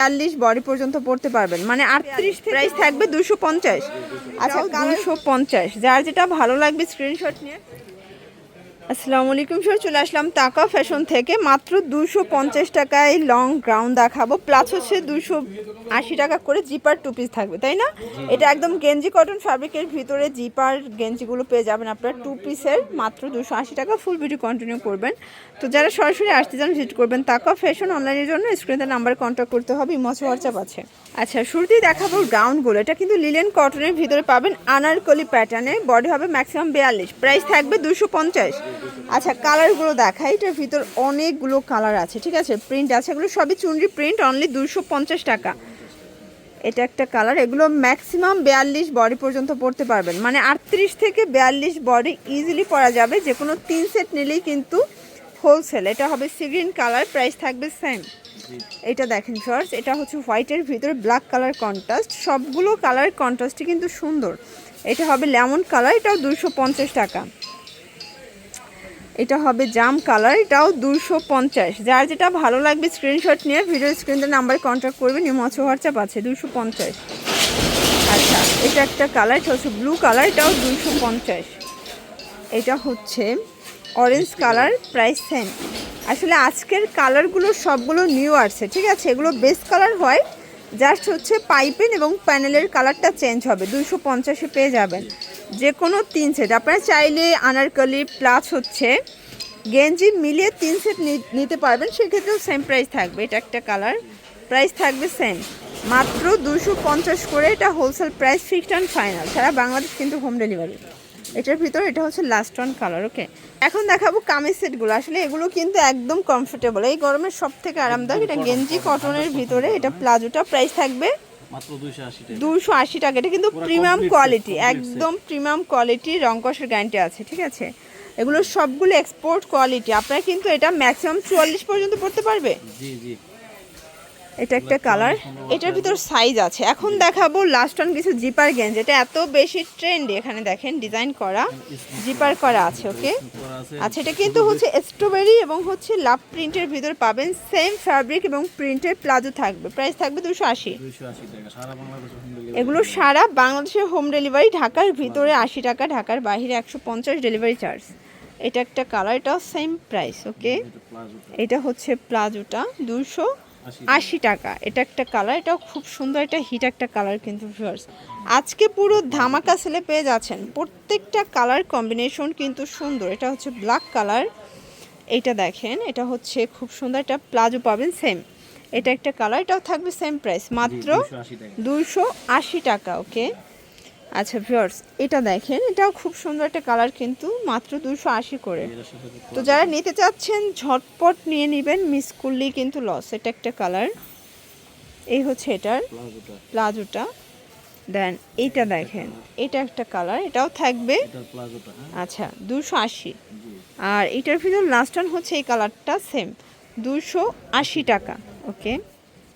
বিয়াল্লিশ বডি পর্যন্ত পড়তে পারবেন। মানে আটত্রিশ প্রাইস থাকবে দুশো পঞ্চাশ। আচ্ছা দুশো পঞ্চাশ। যার যেটা ভালো লাগবে স্ক্রিনশট নিয়ে। আসসালামু আলাইকুম স্যার চলে আসলাম টাকা ফ্যাশন থেকে। মাত্র দুশো পঞ্চাশ টাকায় লং গ্রাউন্ড দেখাবো। প্লাস হচ্ছে দুশো আশি টাকা করে জিপার টু পিস থাকবে তাই না? এটা একদম গেঞ্জি কটন ফ্যাব্রিকের ভিতরে জিপার গেঞ্জিগুলো পেয়ে যাবেন আপনার টু পিসের মাত্র দুশো আশি টাকা ফুল ভিডিও কন্টিনিউ করবেন। তো যারা সরাসরি আসতে চান ভিজিট করবেন তাকা ফ্যাশন অনলাইনের জন্য। স্ক্রিনে নাম্বার কন্ট্যাক্ট করতে হবে ইমচ হোয়াটসঅ্যাপ আছে। আচ্ছা শুরুতেই দেখাবো গ্রাউন্ডগুলো এটা কিন্তু লিলেন কটনের ভিতরে পাবেন আনারকলি প্যাটার্নে বডি হবে ম্যাক্সিমাম বিয়াল্লিশ। প্রাইস থাকবে দুশো পঞ্চাশ। আচ্ছা কালারগুলো দেখাই। এটার ভিতর অনেকগুলো কালার আছে ঠিক আছে? প্রিন্ট আছে এগুলো সবই চুনরি প্রিন্ট অনলি দুশো পঞ্চাশ টাকা। এটা একটা কালার এগুলো ম্যাক্সিমাম বিয়াল্লিশ বডি পর্যন্ত পড়তে পারবেন। মানে আটত্রিশ থেকে বিয়াল্লিশ বডি ইজিলি পরা যাবে যে কোনো তিন সেট নিলেই কিন্তু হোলসেল এটা হবে সিগ্রিন কালার প্রাইস থাকবে সেম এটা দেখেন শর্টস এটা হচ্ছে হোয়াইটের ভিতরে ব্ল্যাক কালার কন্ট্রাস্ট সবগুলো কালার কন্ট্রাস্টই কিন্তু সুন্দর। এটা হবে লেমন কালার এটাও দুশো পঞ্চাশ টাকা। এটা হবে জাম কালার, এটাও দুশো পঞ্চাশ। যার যেটা ভালো লাগবে স্ক্রিনশট নিয়ে ভিডিও স্ক্রিনতে নাম্বারে কন্ট্যাক্ট করবেন ইমচ হোয়াটসঅ্যাপ আছে, দুশো পঞ্চাশ। আচ্ছা এটা একটা কালার, এটা হচ্ছে ব্লু কালার, এটাও দুশো পঞ্চাশ। এটা হচ্ছে অরেঞ্জ কালার প্রাইস সেম আসলে আজকের কালারগুলো সবগুলো নিউ আসছে, ঠিক আছে? এগুলো বেস্ট কালার হয় জাস্ট হচ্ছে পাইপেন এবং প্যানেলের কালারটা চেঞ্জ হবে, দুশো পঞ্চাশে পেয়ে যাবেন। যে কোনো তিন সেট আপনারা চাইলে আনারকলি প্লাস হচ্ছে গেঞ্জি মিলিয়ে তিন সেট নিতে পারবেন। সেক্ষেত্রেও সেম প্রাইস থাকবে। এটা একটা কালার প্রাইস থাকবে সেম মাত্র দুশো পঞ্চাশ করে এটা wholesale price fixed and final সারা বাংলাদেশ কিন্তু হোম ডেলিভারি এটার ভিতর এটা হচ্ছে লাস্ট ওয়ান কালার ওকে এখন দেখাবো কামিজ সেটগুলো আসলে এগুলো কিন্তু একদম কমফোর্টেবল এই গরমের সব থেকে আরামদায়ক এটা গেঞ্জি কটনের ভিতরে। এটা প্লাজোটা প্রাইস থাকবে মাত্র টাকা। দুশো আশি টাকা। এটা কিন্তু প্রিমিয়াম কোয়ালিটি একদম প্রিমিয়াম কোয়ালিটি রংকসের গ্যারান্টি আছে ঠিক আছে? এগুলো সবগুলো এক্সপোর্ট কোয়ালিটি আপনারা কিন্তু এটা ম্যাক্সিমাম চুয়াল্লিশ পর্যন্ত পড়তে পারবে? জি জি। এটা একটা কালার। এটার ভিতর সাইজ আছে। এখন দেখাবো লাস্ট ওয়ান কিছু জিপার গেঞ্জ এটা এত বেশি ট্রেন্ডি এখানে দেখেন ডিজাইন করা। জিপার করা আছে ওকে আচ্ছা এটা কিন্তু হচ্ছে স্ট্রবেরি এবং হচ্ছে লাভ প্রিন্টের ভিতর পাবেন। সেম ফ্যাব্রিক এবং প্রিন্টের প্লাজো থাকবে। প্রাইস থাকবে দুশো আশি। এগুলো সারা বাংলাদেশের হোম ডেলিভারি ঢাকার ভিতরে আশি টাকা, ঢাকার বাইরে একশো পঞ্চাশ ডেলিভারি চার্জ এটা একটা কালার, এটাও সেম প্রাইস ওকে এটা হচ্ছে প্লাজোটা দুশো আশি টাকা। এটা একটা কালার এটাও খুব সুন্দর এটা হিট একটা কালার কিন্তু ভিউয়ার্স আজকে পুরো ধামাকা সেলে পেয়ে যাচ্ছেন। প্রত্যেকটা কালার কম্বিনেশন কিন্তু সুন্দর। এটা হচ্ছে ব্ল্যাক কালার এটা দেখেন এটা হচ্ছে খুব সুন্দর এটা প্লাজো পাবেন সেম এটা একটা কালার এটাও থাকবে সেম প্রাইস মাত্র দুইশো আশি টাকা। ওকে আচ্ছা ভিউয়ার্স এটা দেখেন এটাও খুব সুন্দর একটা কালার কিন্তু মাত্র দুশো আশি করে। তো যারা নিতে চাচ্ছেন ঝটপট নিয়ে নেবেন মিস করলেই কিন্তু লস এটা একটা কালার এই হচ্ছে এটার প্লাজোটা দেন এইটা দেখেন এটা একটা কালার এটাও থাকবে। হ্যাঁ। আচ্ছা দুশো আশি। আর এটার ভিতর লাস্ট হচ্ছে এই কালারটা সেম দুশো আশি টাকা ওকে